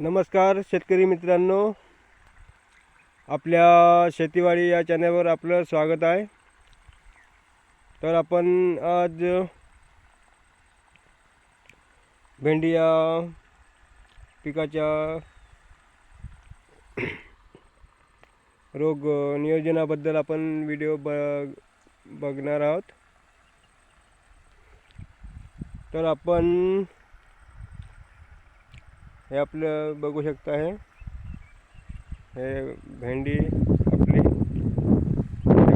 नमस्कार शेतकरी मित्रांनो. आपल्या शेतीवाडी या चॅनलवर आपलं स्वागत आहे. तर आपण आज भेंडी या पिकाच्या रोग नियोजनाबद्दल आपण व्हिडिओ ब बघणार आहोत. तर आपण हे आपलं बघू शकता हे. हे भेंडी आपली.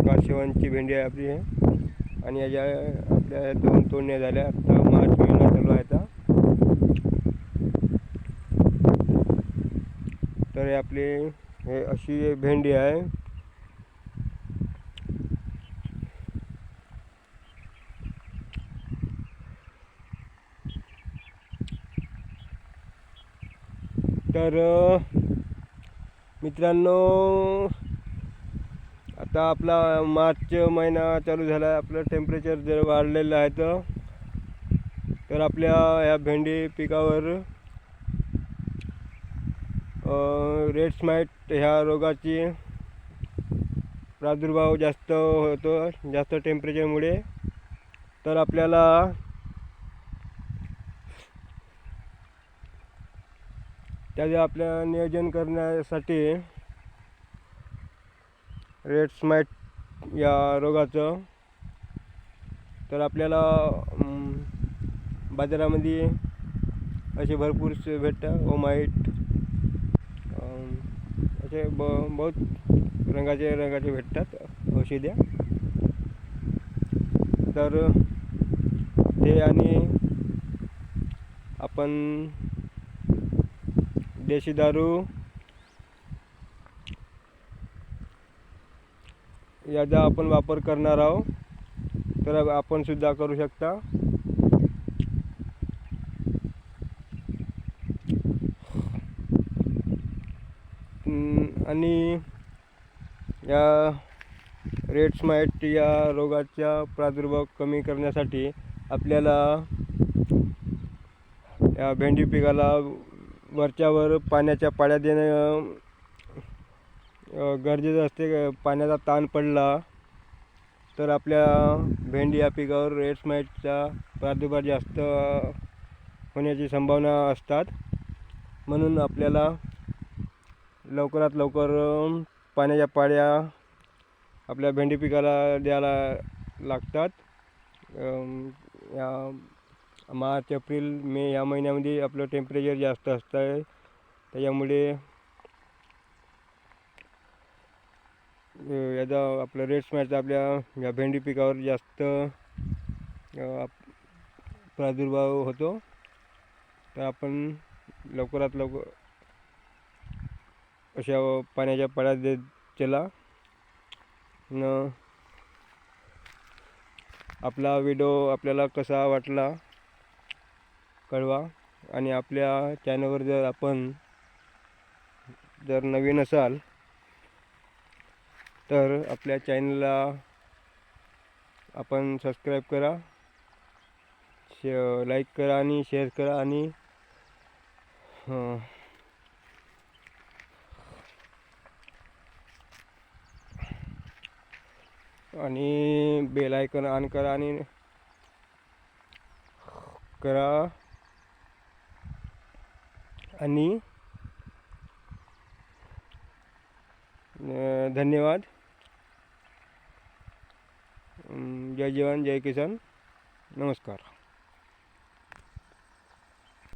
काशिवांची भेंडी आहे आपली हे. आणि याच्या आपल्या दोन तोडण्या झाल्या आता मार्च महिना चालू आहे आता. तर हे आपली हे अशी भेंडी आहे. तर मित्रांनो आता आपला मार्च महिना चालू झाला. आहे आपलं टेम्परेचर जर वाढलेलं आहे तर तर आपल्या ह्या भेंडी पिकावर रेड स्माईट ह्या रोगाची प्रादुर्भाव जास्त होतो जास्त टेम्परेचरमुळे तर आपल्याला त्याचे आपल्या नियोजन करण्यासाठी रेड स्माईट या रोगाचं तर आपल्याला बाजारामध्ये असे भरपूर से भेटतात. ओमाईट असे ब बहुत रंगाचे रंगाचे भेटतात औषध्या तर ते आणि आपण देशी दारू. याचा आपण वापर करणार आहोत. तर आपण सुद्धा करू शकता. आणि या रेड स्माईट या रोगाचा प्रादुर्भाव कमी करण्यासाठी आपल्याला या भेंडी पिकाला वरच्यावर पाण्याच्या पाड्या देणं गरजेचं असते. पाण्याचा ताण पडला तर आपल्या भेंडी या पिकावर रेड्स माईटचा प्रादुर्भाव जास्त होण्याची संभावना असतात. म्हणून आपल्याला लवकरात लवकर पाण्याच्या पाड्या आपल्या भेंडी पिकाला द्यायला लागतात. या मार्च एप्रिल मे या महिन्यामध्ये आपलं टेम्परेचर जास्त असतं आहे त्याच्यामुळे याचा आपलं रेड स्मॅचचा आपल्या या भेंडी पिकावर जास्त आप- प्रादुर्भाव होतो. तर आपण लवकरात लवकर अशा पाण्याच्या पाड्या देत चला. न आपला व्हिडिओ आपल्याला कसा वाटला? कळवा. आणि आपल्या चॅनलवर जर आपण जर नवीन असाल तर आपल्या चॅनलला आपण सबस्क्राईब करा. शे लाईक करा आणि शेअर करा आणि आणि बेल आयकन ऑन करा आणि करा. आणि धन्यवाद। जय जवान जय किसान। नमस्कार।